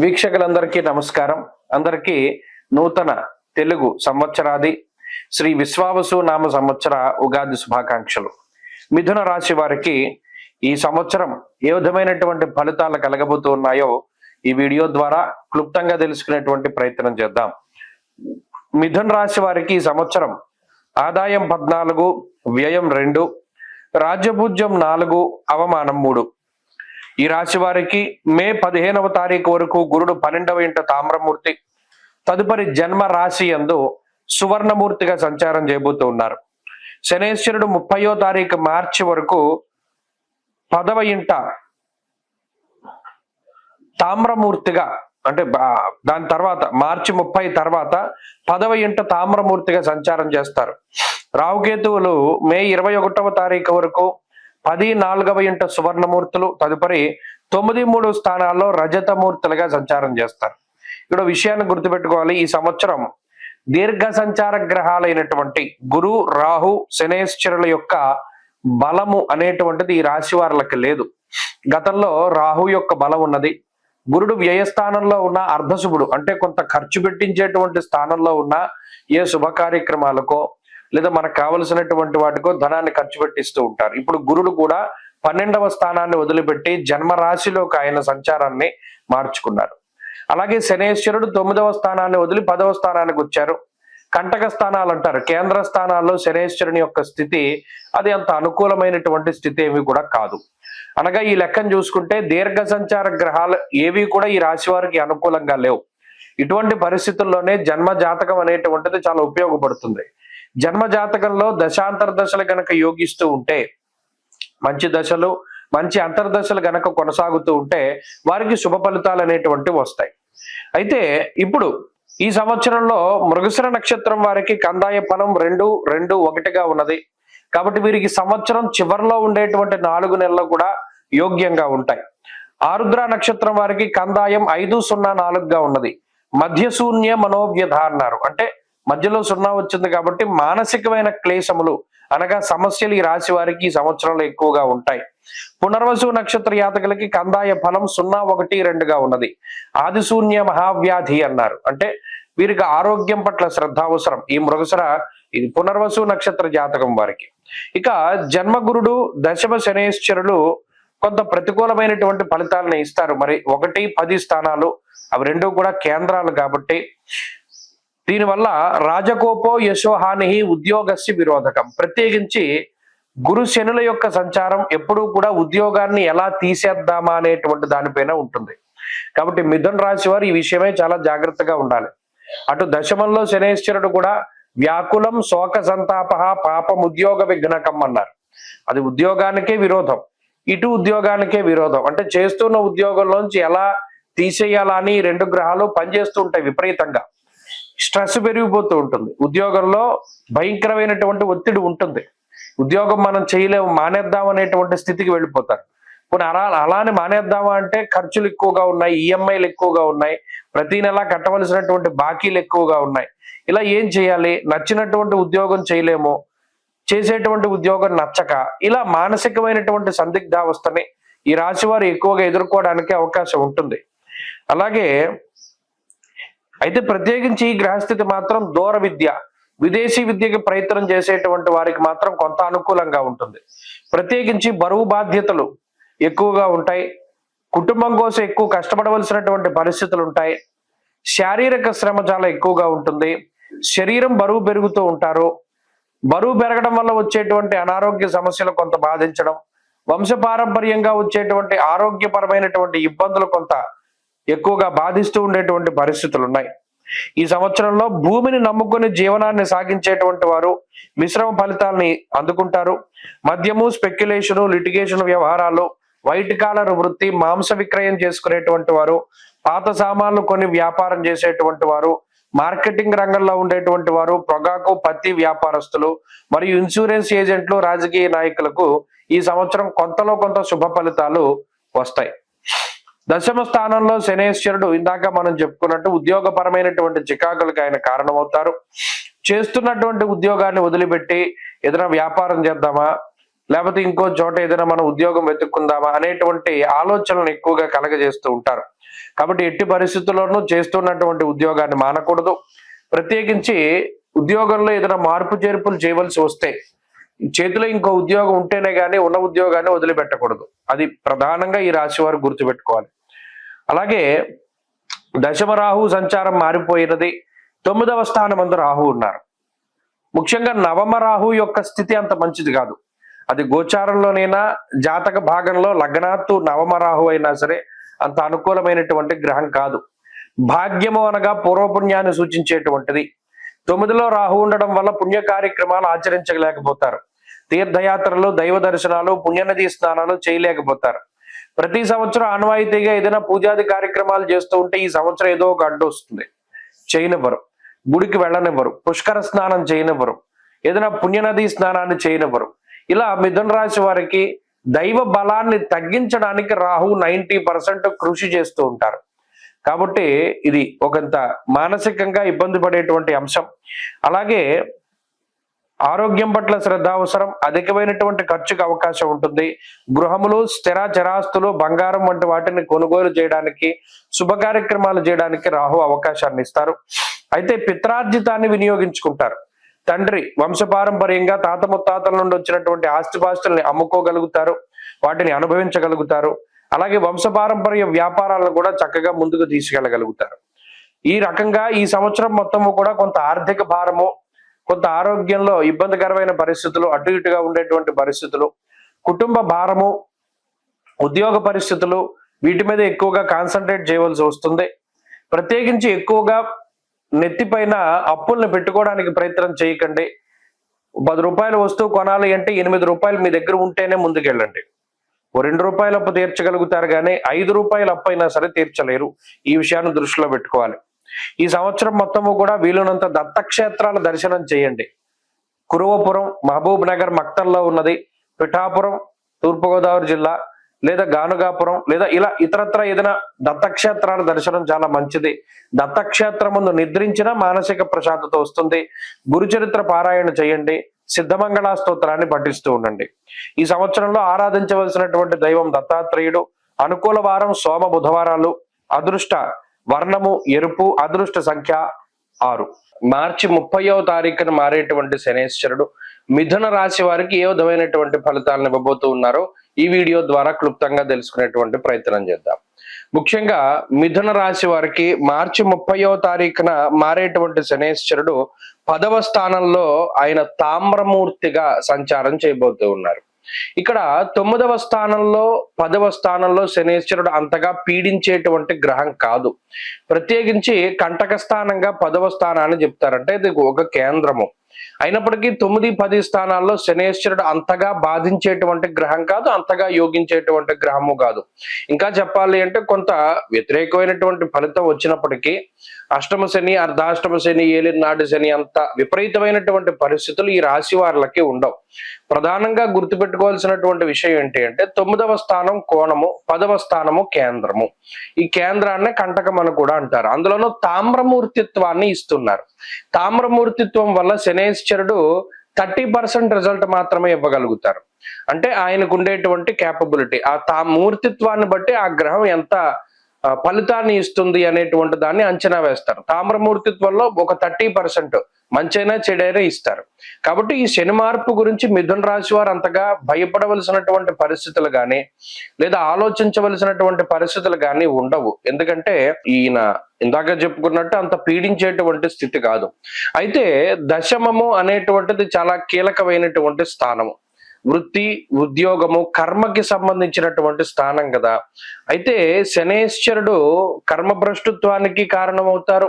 వీక్షకులందరికీ నమస్కారం. అందరికీ నూతన తెలుగు సంవత్సరాది శ్రీ విశ్వావసు నామ సంవత్సర ఉగాది శుభాకాంక్షలు. మిథున రాశి వారికి ఈ సంవత్సరం ఏ విధమైనటువంటి ఫలితాలు కలగబోతూ ఉన్నాయో ఈ వీడియో ద్వారా క్లుప్తంగా తెలుసుకునేటువంటి ప్రయత్నం చేద్దాం. మిథున రాశి వారికి ఈ సంవత్సరం ఆదాయం పద్నాలుగు వ్యయం రెండు రాజ్యభూజ్యం నాలుగు అవమానం మూడు. ఈ రాశి వారికి మే పదిహేనవ తారీఖు వరకు గురుడు పన్నెండవ ఇంట తామ్రమూర్తి తదుపరి జన్మ రాశి యందు సువర్ణమూర్తిగా సంచారం చేయబోతూ ఉన్నారు. శనేశ్వరుడు ముప్పయో తారీఖు మార్చి వరకు పదవ ఇంట తామ్రమూర్తిగా అంటే దాని తర్వాత మార్చి ముప్పై తర్వాత పదవ ఇంట తామ్రమూర్తిగా సంచారం చేస్తారు. రావుకేతువులు మే ఇరవై ఒకటవ తారీఖు వరకు పది నాలుగవ ఇంట సువర్ణమూర్తులు తదుపరి తొమ్మిది మూడు స్థానాల్లో రజతమూర్తులుగా సంచారం చేస్తారు. ఇక్కడ విషయాన్ని గుర్తుపెట్టుకోవాలి. ఈ సంవత్సరం దీర్ఘ సంచార గ్రహాలైనటువంటి గురు రాహు శనేశ్వరుల యొక్క బలము అనేటువంటిది ఈ రాశి వారులకు లేదు. గతంలో రాహు యొక్క బలం ఉన్నది. గురుడు వ్యయస్థానంలో ఉన్న అర్ధశుభుడు అంటే కొంత ఖర్చు పెట్టించేటువంటి స్థానంలో ఉన్న ఏ శుభ కార్యక్రమాలకో లేదా మనకు కావలసినటువంటి వాటికో ధనాన్ని ఖర్చు పెట్టిస్తూ ఉంటారు. ఇప్పుడు గురుడు కూడా పన్నెండవ స్థానాన్ని వదిలిపెట్టి జన్మ రాశిలోకి ఆయన సంచారాన్ని మార్చుకున్నారు అలాగే శనేశ్వరుడు తొమ్మిదవ స్థానాన్ని వదిలి పదవ స్థానానికి వచ్చారు. కంటక స్థానాలు అంటారు. కేంద్ర స్థానాల్లో శనేశ్వరుని యొక్క స్థితి అది అంత అనుకూలమైనటువంటి స్థితి ఏమి కూడా కాదు. అనగా ఈ లెక్కను చూసుకుంటే దీర్ఘ సంచార గ్రహాలు ఏవి కూడా ఈ రాశి వారికి అనుకూలంగా లేవు. ఇటువంటి పరిస్థితుల్లోనే జన్మ జాతకం అనేటువంటిది చాలా ఉపయోగపడుతుంది. జన్మ జాతకంలో దశాంతర దశలు గనక యోగిస్తూ ఉంటే మంచి దశలు మంచి అంతర్దశలు గనక కొనసాగుతూ ఉంటే వారికి శుభ ఫలితాలు అనేటువంటివి వస్తాయి. అయితే ఇప్పుడు ఈ సంవత్సరంలో మృగశిర నక్షత్రం వారికి కందాయ ఫలం రెండు రెండు ఒకటిగా ఉన్నది. కాబట్టి వీరికి సంవత్సరం చివరిలో ఉండేటువంటి నాలుగు నెలలు కూడా యోగ్యంగా ఉంటాయి. ఆరుద్ర నక్షత్రం వారికి కందాయం ఐదు సున్నా నాలుగుగా ఉన్నది. మధ్య శూన్య మనోవ్యధ అన్నారు. అంటే మధ్యలో సున్నా వచ్చింది కాబట్టి మానసికమైన క్లేశములు అనగా సమస్యలు ఈ రాశి వారికి ఈ సంవత్సరంలో ఎక్కువగా ఉంటాయి. పునర్వసు నక్షత్ర యాతకులకి కందాయ ఫలం సున్నా ఒకటి రెండుగా ఉన్నది. ఆదిశూన్య మహావ్యాధి అన్నారు. అంటే వీరికి ఆరోగ్యం పట్ల శ్రద్ధ అవసరం. ఈ మృగసర ఇది పునర్వసు నక్షత్ర జాతకం వారికి. ఇక జన్మగురుడు దశమ శనేశ్వరులు కొంత ప్రతికూలమైనటువంటి ఫలితాలను ఇస్తారు. మరి ఒకటి పది స్థానాలు అవి రెండు కూడా కేంద్రాలు కాబట్టి దీనివల్ల రాజకోపో యశోహాని ఉద్యోగస్య విరోధకం. ప్రత్యేకించి గురు శనుల యొక్క సంచారం ఎప్పుడూ కూడా ఉద్యోగాన్ని ఎలా తీసేద్దామా అనేటువంటి దానిపైన ఉంటుంది. కాబట్టి మిథున్ రాశి వారు ఈ విషయమే చాలా జాగ్రత్తగా ఉండాలి. అటు దశమంలో శనేశ్వరుడు కూడా వ్యాకులం శోక సంతాప పాపం ఉద్యోగ విఘ్నకం అన్నారు. అది ఉద్యోగానికే విరోధం. ఇటు ఉద్యోగానికే విరోధం. అంటే చేస్తున్న ఉద్యోగంలోంచి ఎలా తీసేయాలని రెండు గ్రహాలు పనిచేస్తూ ఉంటాయి విపరీతంగా. స్ట్రెస్ పెరిగిపోతూ ఉంటుంది. ఉద్యోగంలో భయంకరమైనటువంటి ఒత్తిడి ఉంటుంది. ఉద్యోగం మనం చేయలేము మానేద్దాం అనేటువంటి స్థితికి వెళ్ళిపోతారు. పోనీ అలా అలానే మానేద్దామా అంటే ఖర్చులు ఎక్కువగా ఉన్నాయి ఈఎంఐలు ఎక్కువగా ఉన్నాయి ప్రతి నెల కట్టవలసినటువంటి బాకీలు ఎక్కువగా ఉన్నాయి. ఇలా ఏం చేయాలి? నచ్చినటువంటి ఉద్యోగం చేయలేము చేసేటువంటి ఉద్యోగం నచ్చక ఇలా మానసికమైనటువంటి సందిగ్ధావస్థని ఈ రాశి వారు ఎక్కువగా ఎదుర్కోవడానికి అవకాశం ఉంటుంది. అలాగే అయితే ప్రత్యేకించి ఈ గ్రహస్థితి మాత్రం దూర విద్య విదేశీ విద్యకి ప్రయత్నం చేసేటువంటి వారికి మాత్రం కొంత అనుకూలంగా ఉంటుంది. ప్రత్యేకించి బరువు బాధ్యతలు ఎక్కువగా ఉంటాయి. కుటుంబం కోసం ఎక్కువ కష్టపడవలసినటువంటి పరిస్థితులు ఉంటాయి. శారీరక శ్రమ చాలా ఎక్కువగా ఉంటుంది. శరీరం బరువు పెరుగుతూ ఉంటారు. బరువు పెరగడం వల్ల వచ్చేటువంటి అనారోగ్య సమస్యలు కొంత బాధించడం వంశపారంపర్యంగా వచ్చేటువంటి ఆరోగ్యపరమైనటువంటి ఇబ్బందులు కొంత ఎక్కువగా బాధిస్తూ ఉండేటువంటి పరిస్థితులు ఉన్నాయి. ఈ సంవత్సరంలో భూమిని నమ్ముకుని జీవనాన్ని సాగించేటువంటి వారు మిశ్రమ ఫలితాలని అందుకుంటారు. మద్యము స్పెక్యులేషను లిటిగేషన్ వ్యవహారాలు వైట్ కాలర్ వృత్తి మాంస విక్రయం చేసుకునేటువంటి వారు పాత సామాన్లు కొన్ని వ్యాపారం చేసేటువంటి వారు మార్కెటింగ్ రంగంలో ఉండేటువంటి వారు పొగాకు పత్తి వ్యాపారస్తులు మరియు ఇన్సూరెన్స్ ఏజెంట్లు రాజకీయ నాయకులకు ఈ సంవత్సరం కొంతలో కొంత శుభ ఫలితాలు వస్తాయి. దశమ స్థానంలో శనేశ్వరుడు ఇందాక మనం చెప్పుకున్నట్టు ఉద్యోగపరమైనటువంటి చికాకులకు ఆయన కారణమవుతారు. చేస్తున్నటువంటి ఉద్యోగాన్ని వదిలిపెట్టి ఏదైనా వ్యాపారం చేద్దామా? లేకపోతే ఇంకో చోట ఏదైనా మనం ఉద్యోగం వెతుక్కుందామా? అనేటువంటి ఆలోచనలు ఎక్కువగా కలగజేస్తూ ఉంటారు. కాబట్టి ఎట్టి పరిస్థితుల్లోనూ చేస్తున్నటువంటి ఉద్యోగాన్ని మానకూడదు. ప్రత్యేకించి ఉద్యోగంలో ఏదైనా మార్పు చేర్పులు చేయవలసి వస్తే చేతిలో ఇంకో ఉద్యోగం ఉంటేనే కానీ ఉన్న ఉద్యోగాన్ని వదిలిపెట్టకూడదు. అది ప్రధానంగా ఈ రాశి వారు గుర్తుపెట్టుకోవాలి. అలాగే దశమరాహు సంచారం మారిపోయినది. తొమ్మిదవ స్థానం అందు రాహు ఉన్నారు. ముఖ్యంగా నవమ రాహు యొక్క స్థితి అంత మంచిది కాదు. అది గోచారంలోనైనా జాతక భాగంలో లగ్నాత్తు నవమ రాహు అయినా సరే అంత అనుకూలమైనటువంటి గ్రహం కాదు. భాగ్యము అనగా పూర్వపుణ్యాన్ని సూచించేటువంటిది. తొమ్మిదిలో రాహు ఉండడం వల్ల పుణ్య కార్యక్రమాలు ఆచరించలేకపోతారు. తీర్థయాత్రలు దైవ దర్శనాలు పుణ్యనది స్నానాలు చేయలేకపోతారు. ప్రతి సంవత్సరం ఆనవాయితీగా ఏదైనా పూజాది కార్యక్రమాలు చేస్తూ ఉంటే ఈ సంవత్సరం ఏదో ఒక అడ్డు వస్తుంది. చేయనివ్వరు. గుడికి వెళ్ళనివ్వరు. పుష్కర స్నానం చేయనివ్వరు. ఏదైనా పుణ్యనది స్నానాన్ని చేయనివ్వరు. ఇలా మిథున రాశి వారికి దైవ బలాన్ని తగ్గించడానికి రాహు నైంటీ పర్సెంట్ కృషి చేస్తూ ఉంటారు. కాబట్టి ఇది ఒకంత మానసికంగా ఇబ్బంది పడేటువంటి అంశం. అలాగే ఆరోగ్యం పట్ల శ్రద్ధ అవసరం అధికమైనటువంటి ఖర్చుకు అవకాశం ఉంటుంది. గృహములు స్థిర చరాస్తులు బంగారం వంటి వాటిని కొనుగోలు చేయడానికి శుభ కార్యక్రమాలు చేయడానికి రాహు అవకాశాన్ని ఇస్తారు. అయితే పిత్రార్జితాన్ని వినియోగించుకుంటారు. తండ్రి వంశపారంపర్యంగా తాత ముత్తాతల నుండి వచ్చినటువంటి ఆస్తిపాస్తుల్ని అమ్ముకోగలుగుతారు వాటిని అనుభవించగలుగుతారు. అలాగే వంశపారంపర్య వ్యాపారాలను కూడా చక్కగా ముందుకు తీసుకెళ్ళగలుగుతారు. ఈ రకంగా ఈ సంవత్సరం మొత్తము కూడా కొంత ఆర్థిక భారము కొంత ఆరోగ్యంలో ఇబ్బందికరమైన పరిస్థితులు అటు ఇటుగా ఉండేటువంటి పరిస్థితులు కుటుంబ భారము ఉద్యోగ పరిస్థితులు వీటి మీద ఎక్కువగా కాన్సన్ట్రేట్ చేయవలసి వస్తుంది. ప్రత్యేకించి ఎక్కువగా నెత్తిపైన అప్పుల్ని పెట్టుకోవడానికి ప్రయత్నం చేయకండి. పది రూపాయల వస్తువు కొనాలి అంటే ఎనిమిది రూపాయలు మీ దగ్గర ఉంటేనే ముందుకెళ్ళండి. ఓ రెండు రూపాయల అప్పు తీర్చగలుగుతారు కానీ ఐదు రూపాయల అప్పు అయినా సరే తీర్చలేరు. ఈ విషయాన్ని దృష్టిలో పెట్టుకోవాలి. ఈ సంవత్సరం మొత్తము కూడా వీలునంత దత్తక్షేత్రాల దర్శనం చేయండి. కురువపురం మహబూబ్ నగర్ మక్తల్లో ఉన్నది. పిఠాపురం తూర్పుగోదావరి జిల్లా లేదా గానుగాపురం లేదా ఇలా ఇతరత్ర ఏదైనా దత్తక్షేత్రాల దర్శనం చాలా మంచిది. దత్తక్షేత్రం ముందు నిద్రించిన మానసిక ప్రశాంతత వస్తుంది. గురుచరిత్ర పారాయణ చేయండి. సిద్ధమంగళ స్తోత్రాన్ని పఠిస్తూ ఉండండి. ఈ సంవత్సరంలో ఆరాధించవలసినటువంటి దైవం దత్తాత్రేయుడు అనుకూల వారం సోమ బుధవారాలు అదృష్ట వర్ణము ఎరుపు అదృష్ట సంఖ్య ఆరు. మార్చి ముప్పయో తారీఖున మారేటువంటి శనేశ్వరుడు మిథున రాశి వారికి ఏ విధమైనటువంటి ఫలితాలను ఇవ్వబోతూ ఉన్నారో ఈ వీడియో ద్వారా క్లుప్తంగా తెలుసుకునేటువంటి ప్రయత్నం చేద్దాం. ముఖ్యంగా మిథున రాశి వారికి మార్చి ముప్పయో తారీఖున మారేటువంటి శనేశ్వరుడు పదవ స్థానంలో ఆయన తామ్రమూర్తిగా సంచారం చేయబోతూ ఉన్నారు. ఇక్కడ తొమ్మిదవ స్థానంలో పదవ స్థానంలో శనేశ్వరుడు అంతగా పీడించేటువంటి గ్రహం కాదు. ప్రత్యేకించి కంటక స్థానంగా పదవ స్థానాన్ని చెప్తారంటే ఇది ఒక కేంద్రము. అయినప్పటికీ తొమ్మిది పది స్థానాల్లో శనేశ్వరుడు అంతగా బాధించేటువంటి గ్రహం కాదు అంతగా యోగించేటువంటి గ్రహము కాదు. ఇంకా చెప్పాలి అంటే కొంత వ్యతిరేకమైనటువంటి ఫలితం వచ్చినప్పటికీ అష్టమ శని అర్ధాష్టమ శని ఏలినాడు శని అంత విపరీతమైనటువంటి పరిస్థితులు ఈ రాశి వారికి ఉండవు. ప్రధానంగా గుర్తుపెట్టుకోవాల్సినటువంటి విషయం ఏంటి అంటే తొమ్మిదవ స్థానం కోణము పదవ స్థానము కేంద్రము. ఈ కేంద్రాన్ని కంటకం అని కూడా అంటారు. అందులోనూ తామ్రమూర్తిత్వాన్ని ఇస్తున్నారు. తామ్రమూర్తిత్వం వల్ల శని శనేశ్వరుడు థర్టీ పర్సెంట్ రిజల్ట్ మాత్రమే ఇవ్వగలుగుతారు. అంటే ఆయనకు ఉండేటువంటి క్యాపబిలిటీ ఆ తా మూర్తిత్వాన్ని బట్టి ఆ గ్రహం ఎంత ఫలితాన్ని ఇస్తుంది అనేటువంటి దాన్ని అంచనా వేస్తారు. తామ్రమూర్తిత్వంలో ఒక థర్టీ పర్సెంట్ మంచైనా చెడైనా ఇస్తారు. కాబట్టి ఈ శని మార్పు గురించి మిథున రాశి వారు అంతగా భయపడవలసినటువంటి పరిస్థితులు కానీ లేదా ఆలోచించవలసినటువంటి పరిస్థితులు కానీ ఉండవు. ఎందుకంటే ఈయన ఇందాక చెప్పుకున్నట్టు అంత పీడించేటువంటి స్థితి కాదు. అయితే దశమము అనేటువంటిది చాలా కీలకమైనటువంటి స్థానము. వృత్తి ఉద్యోగము కర్మకి సంబంధించినటువంటి స్థానం కదా. అయితే శనేశ్వరుడు కర్మభ్రష్టుత్వానికి కారణమవుతారు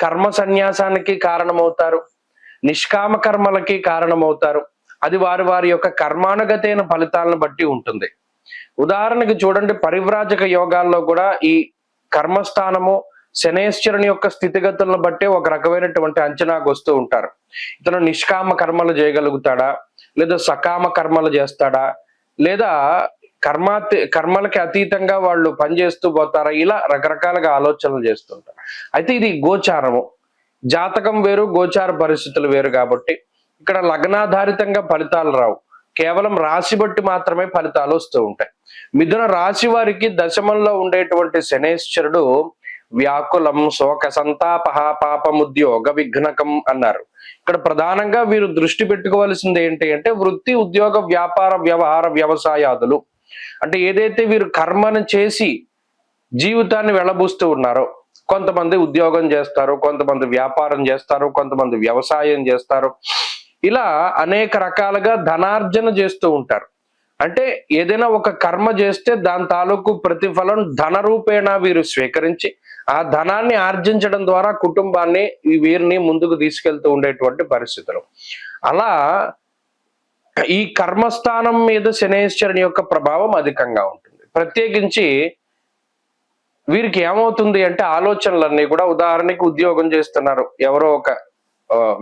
కర్మ సన్యాసానికి కారణమవుతారు నిష్కామ కర్మలకి కారణమవుతారు. అది వారి వారి యొక్క కర్మానుగతైన ఫలితాలను బట్టి ఉంటుంది. ఉదాహరణకి చూడండి పరివ్రాజక యోగాల్లో కూడా ఈ కర్మస్థానము శనేశ్వరుని యొక్క స్థితిగతులను బట్టి ఒక రకమైనటువంటి అంచనాకు వస్తూ ఉంటారు. ఇతను నిష్కామ కర్మలు చేయగలుగుతాడా? లేదా సకామ కర్మలు చేస్తాడా? లేదా కర్మాతి కర్మలకి అతీతంగా వాళ్ళు పనిచేస్తూ పోతారా? ఇలా రకరకాలుగా ఆలోచనలు చేస్తుంటారు. అయితే ఇది గోచారము. జాతకం వేరు గోచార పరిస్థితులు వేరు కాబట్టి ఇక్కడ లగ్నాధారితంగా ఫలితాలు రావు. కేవలం రాశి బట్టి మాత్రమే ఫలితాలు వస్తూ ఉంటాయి. మిథున రాశి వారికి దశమంలో ఉండేటువంటి శనేశ్వరుడు వ్యాకులం శోక సంతాప పాపముద్యోగ విఘ్నకం అన్నారు. ఇక్కడ ప్రధానంగా వీరు దృష్టి పెట్టుకోవాల్సింది ఏంటి అంటే వృత్తి ఉద్యోగ వ్యాపార వ్యవహార వ్యవసాయాదులు. అంటే ఏదైతే వీరు కర్మను చేసి జీవితాన్ని వెళ్ళబూస్తూ ఉన్నారో కొంతమంది ఉద్యోగం చేస్తారు కొంతమంది వ్యాపారం చేస్తారు కొంతమంది వ్యవసాయం చేస్తారు. ఇలా అనేక రకాలుగా ధనార్జన చేస్తూ ఉంటారు. అంటే ఏదైనా ఒక కర్మ చేస్తే దాని తాలూకు ప్రతిఫలం ధన రూపేణా వీరు స్వీకరించి ఆ ధనాన్ని ఆర్జించడం ద్వారా కుటుంబాన్ని ఈ వీరిని ముందుకు తీసుకెళ్తూ ఉండేటువంటి పరిస్థితులు. అలా ఈ కర్మస్థానం మీద శనేశ్వరుని యొక్క ప్రభావం అధికంగా ఉంటుంది. ప్రత్యేకించి వీరికి ఏమవుతుంది అంటే ఆలోచనలన్నీ కూడా ఉదాహరణకి ఉద్యోగం చేస్తున్నారు ఎవరో ఒక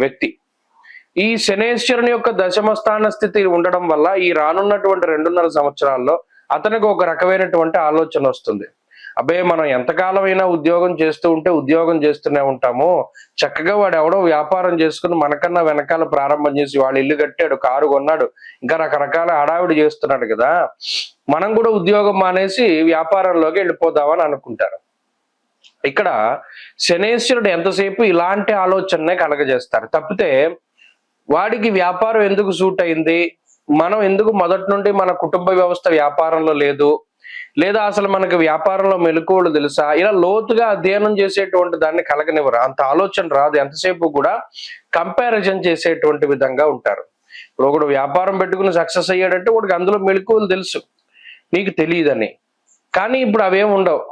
వ్యక్తి. ఈ శనేశ్వరుని యొక్క దశమ స్థాన స్థితి ఉండడం వల్ల ఈ రానున్నటువంటి రెండున్నర సంవత్సరాల్లో అతనికి ఒక రకమైనటువంటి ఆలోచన వస్తుంది. అబ్బే మనం ఎంతకాలమైనా ఉద్యోగం చేస్తూ ఉంటే ఉద్యోగం చేస్తూనే ఉంటాము. చక్కగా వాడు ఎవడో వ్యాపారం చేసుకుని మనకన్నా వెనకాల ప్రారంభం చేసి వాడు ఇల్లు కట్టాడు కారు కొన్నాడు ఇంకా రకరకాల హడావిడి చేస్తున్నాడు కదా. మనం కూడా ఉద్యోగం మానేసి వ్యాపారంలోకి వెళ్ళిపోదామని అనుకుంటారు. ఇక్కడ శనేశ్వరుడు ఎంతసేపు ఇలాంటి ఆలోచననే కలగజేస్తారు. తప్పితే వాడికి వ్యాపారం ఎందుకు సూట్ అయింది మనం ఎందుకు మొదటి నుండి మన కుటుంబ వ్యవస్థ వ్యాపారంలో లేదు? లేదా అసలు మనకి వ్యాపారంలో మెలకువలు తెలుసా? ఇలా లోతుగా అధ్యయనం చేసేటువంటి దాన్ని కలగనివ్వరు. అంత ఆలోచన రాదు. ఎంతసేపు కూడా కంపారిజన్ చేసేటువంటి విధంగా ఉంటారు. ఇప్పుడు ఒకడు వ్యాపారం పెట్టుకుని సక్సెస్ అయ్యాడంటే వాడికి అందులో మెలకువలు తెలుసు. నీకు తెలియదని. కానీ ఇప్పుడు అవేం ఉండవు.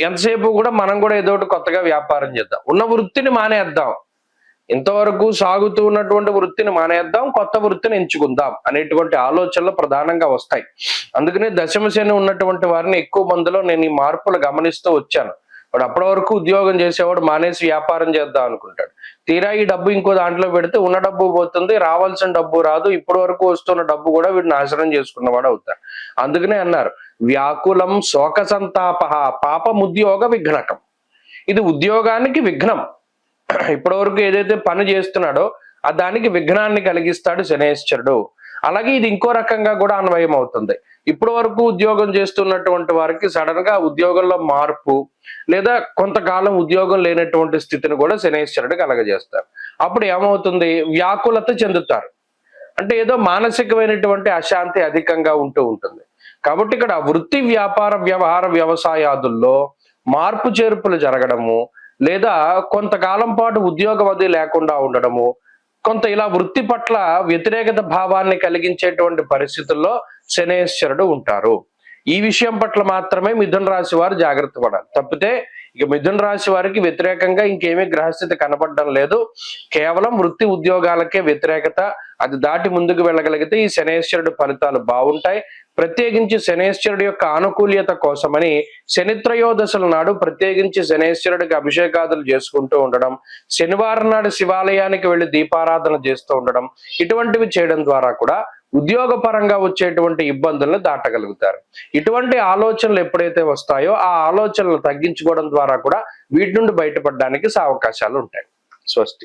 ఎంతసేపు కూడా మనం కూడా ఏదో ఒకటి కొత్తగా వ్యాపారం చేద్దాం. ఉన్న వృత్తిని మానేద్దాం. ఇంతవరకు సాగుతూ ఉన్నటువంటి వృత్తిని మానేద్దాం కొత్త వృత్తిని ఎంచుకుందాం అనేటువంటి ఆలోచనలు ప్రధానంగా వస్తాయి. అందుకనే దశమశని ఉన్నటువంటి వారిని ఎక్కువ మందిలో నేను ఈ మార్పులు గమనిస్తూ వచ్చాను. వాడు అప్పటి వరకు ఉద్యోగం చేసేవాడు మానేసి వ్యాపారం చేద్దాం అనుకుంటాడు. తీరా ఈ డబ్బు ఇంకో దాంట్లో పెడితే ఉన్న డబ్బు పోతుంది రావాల్సిన డబ్బు రాదు ఇప్పటి వరకు వస్తున్న డబ్బు కూడా వీడు నాశనం చేసుకున్నవాడు అవుతాడు. అందుకనే అన్నారు వ్యాకులం శోక సంతాప పాపముద్యోగ విఘ్నకం. ఇది ఉద్యోగానికి విఘ్నం. ఇప్పటి వరకు ఏదైతే పని చేస్తున్నాడో ఆ దానికి విఘ్నాన్ని కలిగిస్తాడు శనేశ్వరుడు. అలాగే ఇది ఇంకో రకంగా కూడా అన్వయం అవుతుంది ఇప్పటి వరకు ఉద్యోగం చేస్తున్నటువంటి వారికి సడన్గా ఉద్యోగంలో మార్పు లేదా కొంతకాలం ఉద్యోగం లేనటువంటి స్థితిని కూడా శనేశ్వరుడు కలగజేస్తారు. అప్పుడు ఏమవుతుంది? వ్యాకులత చెందుతారు. అంటే ఏదో మానసికమైనటువంటి అశాంతి అధికంగా ఉంటూ ఉంటుంది. కాబట్టి ఇక్కడ వృత్తి వ్యాపార వ్యవహార వ్యవసాయాదుల్లో మార్పు చేర్పులు జరగడము లేదా కొంతకాలం పాటు ఉద్యోగం అది లేకుండా ఉండడము కొంత ఇలా వృత్తి పట్ల వ్యతిరేకత భావాన్ని కలిగించేటువంటి పరిస్థితుల్లో శనేశ్వరుడు ఉంటారు. ఈ విషయం పట్ల మాత్రమే మిథున రాశి వారు జాగ్రత్త పడాలి. తప్పితే ఇక మిథున రాశి వారికి వ్యతిరేకంగా ఇంకేమీ గ్రహస్థితి కనపడడం లేదు. కేవలం వృత్తి ఉద్యోగాలకే వ్యతిరేకత అది దాటి ముందుకు వెళ్ళగలిగితే ఈ శనేశ్వరుడు ఫలితాలు బాగుంటాయి. ప్రత్యేకించి శనేశ్వరుడు యొక్క ఆనుకూల్యత కోసమని శనిత్రయోదశుల నాడు ప్రత్యేకించి శనేశ్వరుడికి అభిషేకాదులు చేసుకుంటూ ఉండడం శనివారం నాడు శివాలయానికి వెళ్ళి దీపారాధన చేస్తూ ఉండడం ఇటువంటివి చేయడం ద్వారా కూడా ఉద్యోగ పరంగా వచ్చేటువంటి ఇబ్బందులను దాటగలుగుతారు. ఇటువంటి ఆలోచనలు ఎప్పుడైతే వస్తాయో ఆ ఆలోచనలు తగ్గించుకోవడం ద్వారా కూడా వీటి నుండి బయటపడడానికి అవకాశాలు ఉంటాయి. స్వస్తి.